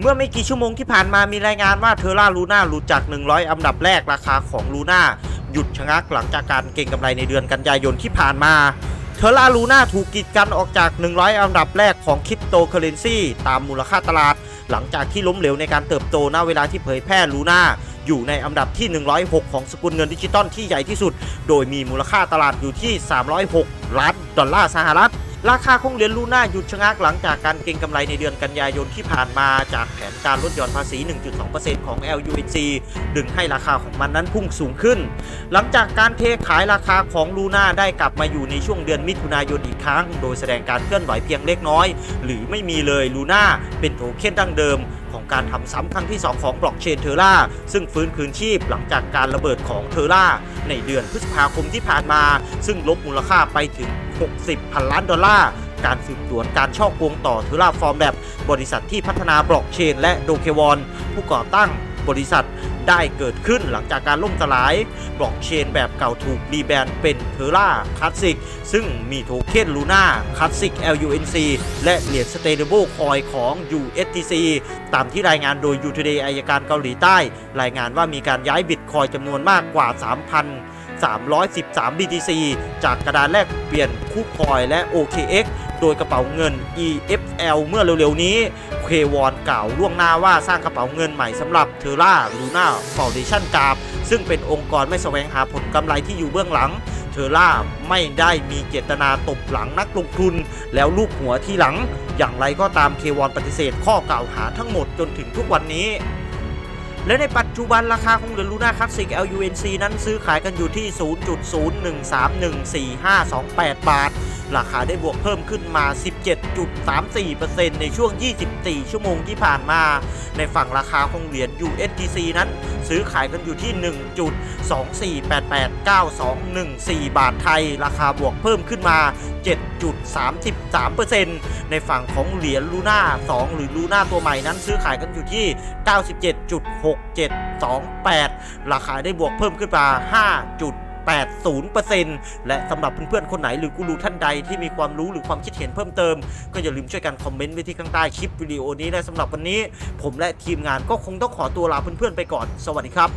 เมื่อไม่กี่ชั่วโมงที่ผ่านมามีรายงานว่าเทอร่าลูน่าหลุดจาก 100 อันดับแรกราคาของลูน่าหยุดชะงักหลังจากการเก็งกำไรในเดือนกันยายนที่ผ่านมา เทอร่าลูน่าถูกกีดกันออกจาก 100 อันดับแรกของคริปโตเคอเรนซีตามมูลค่าตลาด หลังจากที่ล้มเหลวในการเติบโตณเวลาที่เผยแพร่ลูน่าอยู่ในอันดับที่ 106 ของสกุลเงินดิจิตอลที่ใหญ่ที่สุด โดยมีมูลค่าตลาดอยู่ที่ 306 ล้านดอลลาร์สหรัฐ ราคาของเหรียญลูน่าหยุดชะงักหลังจากการเก็งกำไรในเดือนกันยายนที่ผ่านมาจากแผนการลดหย่อนภาษี 1.2%ของ LUNC ดึงให้ราคาของมันนั้นพุ่งสูงขึ้น หลังจากการเทขายราคาของลูน่าได้กลับมาอยู่ในช่วงเดือนมิถุนายนอีกครั้ง โดยแสดงการเคลื่อนไหวเพียงเล็กน้อย หรือไม่มีเลยลูน่าเป็นโทเค็นดั้งเดิม ของการทำซ้ำครั้งที่ 2 ของบล็อกเชนเทอร่าซึ่งฟื้นคืนชีพหลังจากการระเบิดของเทอร่าในเดือนพฤษภาคมที่ผ่านมา ซึ่งลบมูลค่าไปถึง 60พันล้านดอลลาร์การสืบสวนการช่อโกงต่อเทอร่าฟอร์มแบบบริษัทที่พัฒนาบล็อกเชนและโดเควอนผู้ก่อตั้ง บริษัทได้เกิดขึ้นหลังจากการล่มสลาย บล็อกเชนแบบเก่าถูกรีแบรนด์เป็นเทอร่าคลาสสิกซึ่งมีโทเค็นลูน่าคลาสสิก LUNC และเหรียญ Sustainable Coin ของ USTC ตามที่รายงานโดย u t o d a y อายการเกาหลีใต้ รายงานว่ามีการย้ายบิตคอยจำนวนมากกว่า 3,000 313 BTC จากกระดานแลกเปลี่ยนคู่คอยและ OKX โดยกระเป๋าเงิน EFL เมื่อเร็วๆนี้ เควอนกล่าวล่วงหน้าว่าสร้างกระเป๋าเงินใหม่สำหรับเทอร่าลูน่าฟ u n เดชั่นกราฟซึ่งเป็นองค์กรไม่แสวงหาผลกำไรที่อยู่เบื้องหลัง เทอร่าไม่ได้มีเจตนาตบหลังนักลงทุน แล้วลูกหัวที่หลัง อย่างไรก็ตามเควอนปฏิเสธข้อกล่าวหาทั้งหมดจนถึงทุกวันนี้และในปัจจุบันราคาของเหรียญลูน่าคลาสสิก LUNC นั้นซื้อขายกันอยู่ที่ 0.01314528 บาทราคาได้บวกเพิ่มขึ้นมา 17.34%ในช่วง 24 ชั่วโมงที่ผ่านมา ในฝั่งราคาของเหรียญ USDC นั้น ซื้อขายกันอยู่ที่ 1.24889214 บาทไทย ราคาบวกเพิ่มขึ้นมา 7.33%ในฝั่งของเหรียญลูน่า 2 หรือลูน่าตัวใหม่นั้นซื้อขายกันอยู่ที่ 97.6728 ราคาได้บวกเพิ่มขึ้นมา 5. 80%และสำหรับเพื่อนๆคนไหนหรือกูรูท่านใดที่มีความรู้หรือความคิดเห็นเพิ่มเติม ก็อย่าลืมช่วยกันคอมเมนต์ไว้ที่ข้างใต้คลิปวิดีโอนี้นะสำหรับวันนี้ ผมและทีมงานก็คงต้องขอตัวลาเพื่อนๆไปก่อน สวัสดีครับ